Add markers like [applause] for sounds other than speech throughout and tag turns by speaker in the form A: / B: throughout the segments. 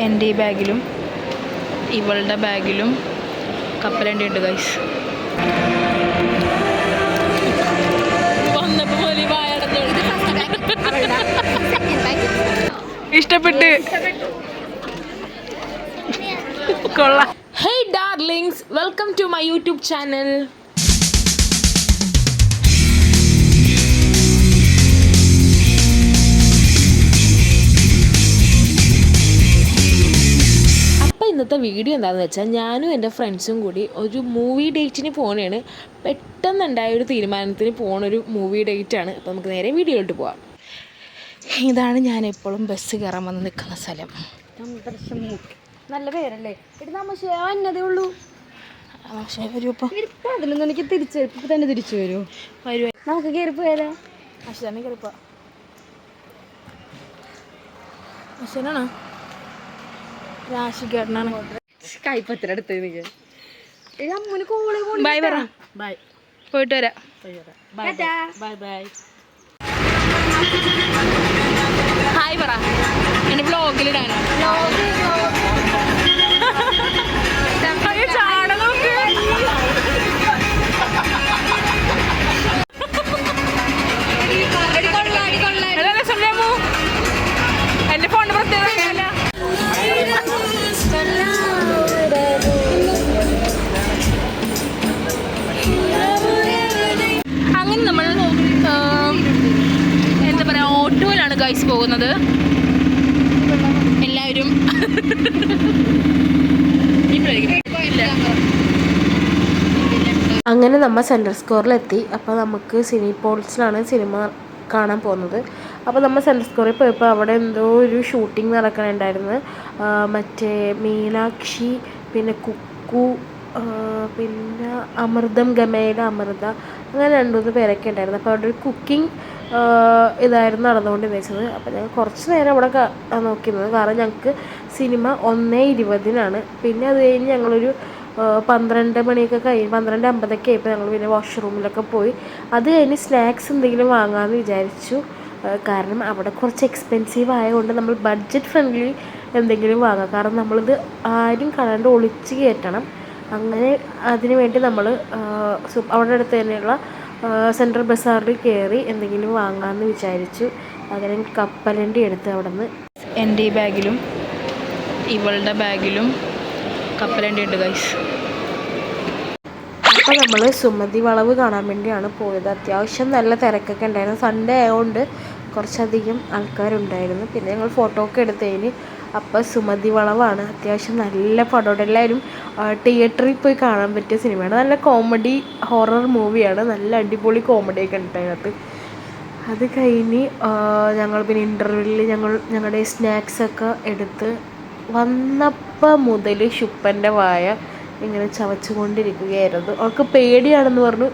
A: എന്റെ ഈ ബാഗിലും ഇവളുടെ ബാഗിലും കപ്പലണ്ടി ഉണ്ട് ഗൈസ് ഇഷ്ടപ്പെട്ട്. കൊള്ളാം. Hey darlings welcome to my YouTube channel ഇന്നത്തെ വീഡിയോ എന്താണെന്ന് വെച്ചാൽ ഞാനും എന്റെ ഫ്രണ്ട്സും കൂടി ഒരു മൂവി ഡേറ്റിന് പോകണേണ് പെട്ടെന്നുണ്ടായ ഒരു തീരുമാനത്തിന് പോണൊരു മൂവി ഡേറ്റാണ് അപ്പോൾ നമുക്ക് നേരെ വീഡിയോയിലോട്ട് പോവാം. ഇതാണ് ഞാൻ എപ്പോഴും ബസ് കയറാൻ വന്ന് നിൽക്കുന്ന സ്ഥലം.
B: നല്ല പേരല്ലേ? എന്നതേ ഉള്ളൂ.
A: പക്ഷേ
B: ഇപ്പൊ. അതിലൊന്നും എനിക്ക് തിരിച്ചു ഇപ്പൊ തന്നെ തിരിച്ചു വരൂ.
A: വരുവ
B: നമുക്ക് കയറി പോയാലോ?
A: അശ്വനെ കയറിപ്പോ അശ്വനാണോ രാശികേട്ടനാണ്.
B: കൈപ്പത്തിനടുത്ത്
A: ബൈ പറ. ബൈ പോയിട്ട് വരാം.
B: ബൈ ബൈ
A: ഹായ് പറ. എന്റെ ബ്ലോഗിലിടാനാണ് ഗൈസ് പോകുന്നത്? എല്ലാവരും. [laughs]
C: അങ്ങനെ നമ്മൾ സെൻട്രൽ സ്കോറിലെത്തി അപ്പോൾ നമുക്ക് സിനി പോൾസിലാണ് സിനിമ കാണാൻ പോകുന്നത്. അപ്പോൾ നമ്മൾ സെൻട്രൽ സ്കോറിൽ പോയപ്പോൾ അവിടെ എന്തോ ഒരു ഷൂട്ടിംഗ് നടക്കണുണ്ടായിരുന്നു. മറ്റേ മീനാക്ഷി പിന്നെ കുക്കു പിന്നെ അമൃതം ഗമേല അമൃത അങ്ങനെ രണ്ട് മൂന്ന് പേരൊക്കെ ഉണ്ടായിരുന്നു. അപ്പോൾ അവിടെ ഒരു കുക്കിംഗ് ഇതായിരുന്നു നടന്നുകൊണ്ടിരുന്നത്. അപ്പോൾ ഞങ്ങൾ കുറച്ച് നേരം അവിടെ നോക്കിയിരുന്നത്. കാരണം ഞങ്ങൾക്ക് സിനിമ ഒന്നേ ഇരുപതിനാണ്. പിന്നെ അത് കഴിഞ്ഞ് ഞങ്ങളൊരു പന്ത്രണ്ട് മണിയൊക്കെ കഴിഞ്ഞ് പന്ത്രണ്ട് അമ്പതൊക്കെ ആയപ്പോൾ ഞങ്ങൾ പിന്നെ വാഷ്റൂമിലൊക്കെ പോയി. അത് കഴിഞ്ഞ് സ്നാക്സ് എന്തെങ്കിലും വാങ്ങാമെന്ന് വിചാരിച്ചു. കാരണം അവിടെ കുറച്ച് എക്സ്പെൻസീവ് ആയതുകൊണ്ട് നമ്മൾ ബഡ്ജറ്റ് ഫ്രണ്ട്ലി എന്തെങ്കിലും വാങ്ങാം. കാരണം നമ്മളിത് ആരും കാണാണ്ട് ഒളിച്ച് കയറ്റണം. അങ്ങനെ അതിനു വേണ്ടി നമ്മൾ അവിടെ അടുത്ത് തന്നെയുള്ള സെൻട്രൽ ബസാറിൽ കയറി എന്തെങ്കിലും വാങ്ങാമെന്ന് വിചാരിച്ചു. അങ്ങനെ കപ്പലണ്ടി എടുത്ത് അവിടെ നിന്ന്
A: എന്റെ ഈ ബാഗിലും ഇവളുടെ ബാഗിലും കപ്പലണ്ടി ഉണ്ട് ഗൈസ്
C: അപ്പോൾ നമ്മൾ സുമതി വളവ് കാണാൻ വേണ്ടിയാണ് പോയത്. അത്യാവശ്യം നല്ല തിരക്കൊക്കെ ഉണ്ടായിരുന്നു. സൺഡേ ആയതുകൊണ്ട് കുറച്ചധികം ആൾക്കാരുണ്ടായിരുന്നു. പിന്നെ ഞങ്ങൾ ഫോട്ടോ ഒക്കെ എടുത്തതിന് അപ്പോൾ സുമതി വളവാണ്. അത്യാവശ്യം നല്ല പടമുണ്ട് എല്ലാവരും തിയേറ്ററിൽ പോയി കാണാൻ പറ്റിയ സിനിമയാണ്. നല്ല കോമഡി ഹൊറർ മൂവിയാണ് നല്ല അടിപൊളി കോമഡിയൊക്കെ ഉണ്ട് അതിനകത്ത്. അത് കഴിഞ്ഞ് ഞങ്ങൾ പിന്നെ ഇന്റർവ്യൂവിൽ ഞങ്ങൾ ഞങ്ങളുടെ സ്നാക്സൊക്കെ എടുത്ത് വന്നപ്പോൾ മുതൽ ശുപ്പന്റെ വായ ഇങ്ങനെ ചവച്ചുകൊണ്ടിരിക്കുകയായിരുന്നു. അവൾക്ക് പേടിയാണെന്ന് പറഞ്ഞു.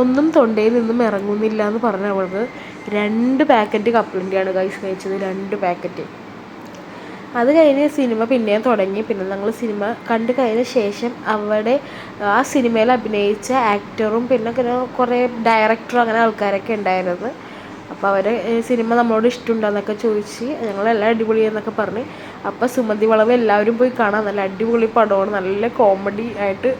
C: ഒന്നും തൊണ്ടയിൽ നിന്നും ഇറങ്ങുന്നില്ല എന്ന് പറഞ്ഞ അവൾക്ക് രണ്ട് പാക്കറ്റ് കപ്പിളിന്റെയാണ് കൈസ് കഴിച്ചത്. രണ്ട് പാക്കറ്റ് അത് കഴിഞ്ഞ് സിനിമ പിന്നെയും തുടങ്ങി. പിന്നെ ഞങ്ങൾ സിനിമ കണ്ടു കഴിഞ്ഞ ശേഷം അവിടെ ആ സിനിമയിൽ അഭിനയിച്ച ആക്ടറും പിന്നെ കുറേ ഡയറക്ടറും അങ്ങനെ ആൾക്കാരൊക്കെ ഉണ്ടായിരുന്നു. അപ്പോൾ അവർ സിനിമ നമ്മളോട് ഇഷ്ടമുണ്ടെന്നൊക്കെ ചോദിച്ച് ഞങ്ങളെല്ലാം അടിപൊളിയെന്നൊക്കെ പറഞ്ഞ്. അപ്പോൾ സുമതി വളവ് എല്ലാവരും പോയി കാണാൻ നല്ല അടിപൊളി പടമാണ്. നല്ല കോമഡി ആയിട്ട്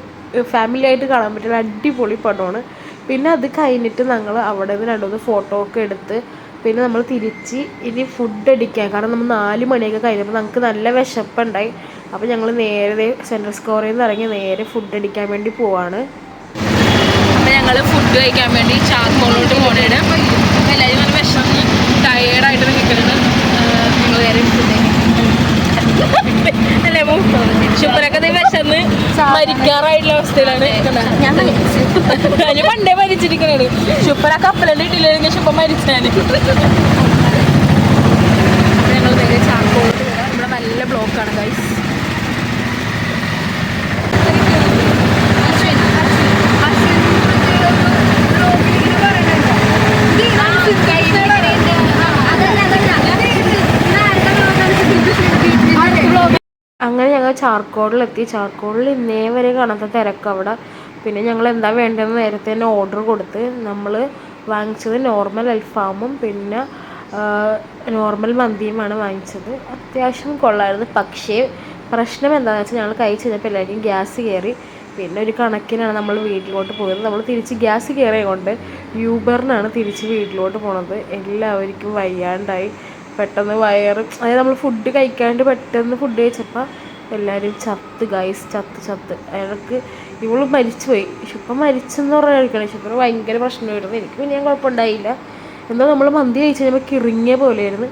C: ഫാമിലി ആയിട്ട് കാണാൻ പറ്റുന്ന അടിപൊളി പടമാണ്. പിന്നെ അത് കഴിഞ്ഞിട്ട് ഞങ്ങൾ അവിടെ നിന്ന് രണ്ടു മൂന്ന് ഫോട്ടോ ഒക്കെ എടുത്ത് പിന്നെ നമ്മൾ തിരിച്ച് ഇനി ഫുഡ് അടിക്കാൻ. കാരണം നമ്മൾ നാല് മണിയൊക്കെ കഴിഞ്ഞപ്പോൾ നമുക്ക് നല്ല വിശപ്പുണ്ടായി. അപ്പോൾ ഞങ്ങൾ നേരെ സെൻട്രൽ സ്കോറിൽ നിന്ന് ഇറങ്ങി നേരെ ഫുഡ് അടിക്കാൻ വേണ്ടി പോവാണ്.
A: അപ്പോൾ ഞങ്ങൾ ഫുഡ് കഴിക്കാൻ വേണ്ടി ചാക്കോളോട്ട് പോകണേണ് എല്ലാവരും നല്ല വിഷം ടയേർഡായിട്ട് നിൽക്കുന്നത് ഞങ്ങൾ നേരെ മരിക്കാറായിട്ടുള്ള അവസ്ഥയിലാണ്. ഞാൻ പണ്ടേ മരിച്ചിരിക്കണേ ശുപ്പന കപ്പലണ്ടി ഇട്ടില്ലെങ്കിൽ ശുപ്പ മരിച്ചാണ് ഞങ്ങൾ നേരെ ചാർക്കോളോട്ട് വരാം. ഇവിടെ നല്ല ബ്ലോക്കാണ് ഗൈസ്
C: ഞങ്ങൾ ചാർക്കോളിലെത്തി ചാർക്കോളിൽ ഇന്നേ വരെ കാണാത്ത തിരക്ക് അവിടെ. പിന്നെ ഞങ്ങൾ എന്താ വേണ്ടതെന്ന് നേരത്തെ തന്നെ ഓർഡർ കൊടുത്ത് നമ്മൾ വാങ്ങിച്ചത് നോർമൽ അൽഫാമും പിന്നെ നോർമൽ മന്തിയുമാണ് വാങ്ങിച്ചത്. അത്യാവശ്യം കൊള്ളായിരുന്നു. പക്ഷേ പ്രശ്നം എന്താണെന്ന് വെച്ചാൽ ഞങ്ങൾ കഴിച്ച് കഴിഞ്ഞപ്പോൾ എല്ലാവർക്കും ഗ്യാസ് കയറി പിന്നെ ഒരു കണക്കിനാണ് നമ്മൾ വീട്ടിലോട്ട് പോയത്. നമ്മൾ തിരിച്ച് ഗ്യാസ് കയറിയതുകൊണ്ട് യൂബറിനാണ് തിരിച്ച് വീട്ടിലോട്ട് പോണത്. എല്ലാവർക്കും വയ്യാണ്ടായി. പെട്ടെന്ന് വയറ് അതായത് നമ്മൾ ഫുഡ് കഴിക്കാണ്ട് പെട്ടെന്ന് ഫുഡ് കഴിച്ചപ്പോൾ എല്ലാവരും ചത്ത് ഗൈസ് ചത്ത് ചത്ത്. അയാൾക്ക് ഇവൾ മരിച്ചുപോയി. ഷിപ്പം മരിച്ചെന്ന് പറഞ്ഞാൽ കഴിക്കണം ഷിപ്പിന് ഭയങ്കര പ്രശ്നമായിരുന്നു എനിക്ക് പിന്നെ ഞാൻ കുഴപ്പമുണ്ടായില്ല. എന്തോ നമ്മൾ മന്തി കഴിച്ച് കഴിഞ്ഞപ്പോൾ കിറിങ്ങിയ പോലെയായിരുന്നു.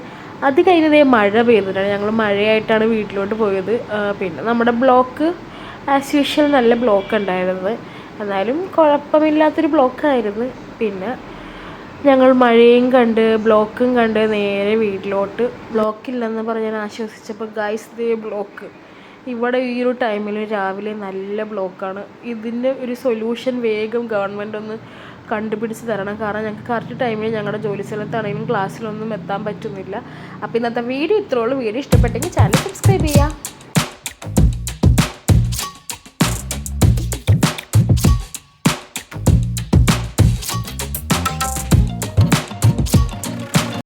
C: അത് കഴിഞ്ഞതേ മഴ പെയ്തിട്ടാണ് ഞങ്ങൾ മഴയായിട്ടാണ് വീട്ടിലോട്ട് പോയത്. പിന്നെ നമ്മുടെ ബ്ലോക്ക് ആസ് യൂഷ്വൽ നല്ല ബ്ലോക്ക് ഉണ്ടായിരുന്നത്. എന്നാലും കുഴപ്പമില്ലാത്തൊരു ബ്ലോക്കായിരുന്നു പിന്നെ ഞങ്ങൾ മഴയും കണ്ട് ബ്ലോക്കും കണ്ട് നേരെ വീട്ടിലോട്ട്. ബ്ലോക്കില്ലെന്ന് പറഞ്ഞ് ഞാൻ ആശ്വസിച്ചപ്പോൾ ഗൈസ് ദേ ബ്ലോക്ക് ഇവിടെ ഈ ഒരു ടൈമിൽ രാവിലെ നല്ല ബ്ലോക്കാണ് ഇതിന്റെ ഒരു സൊല്യൂഷൻ വേഗം ഗവൺമെന്റ് ഒന്ന് കണ്ടുപിടിച്ച് തരണം. കാരണം ഞങ്ങൾക്ക് കറക്റ്റ് ടൈമിൽ ഞങ്ങളുടെ ജോലി സ്ഥലത്താണെങ്കിലും ക്ലാസ്സിലൊന്നും എത്താൻ പറ്റുന്നില്ല. അപ്പോൾ ഇന്നത്തെ വീഡിയോ ഇത്രയുള്ളൂ വീഡിയോ ഇഷ്ടപ്പെട്ടെങ്കിൽ ചാനൽ സബ്സ്ക്രൈബ്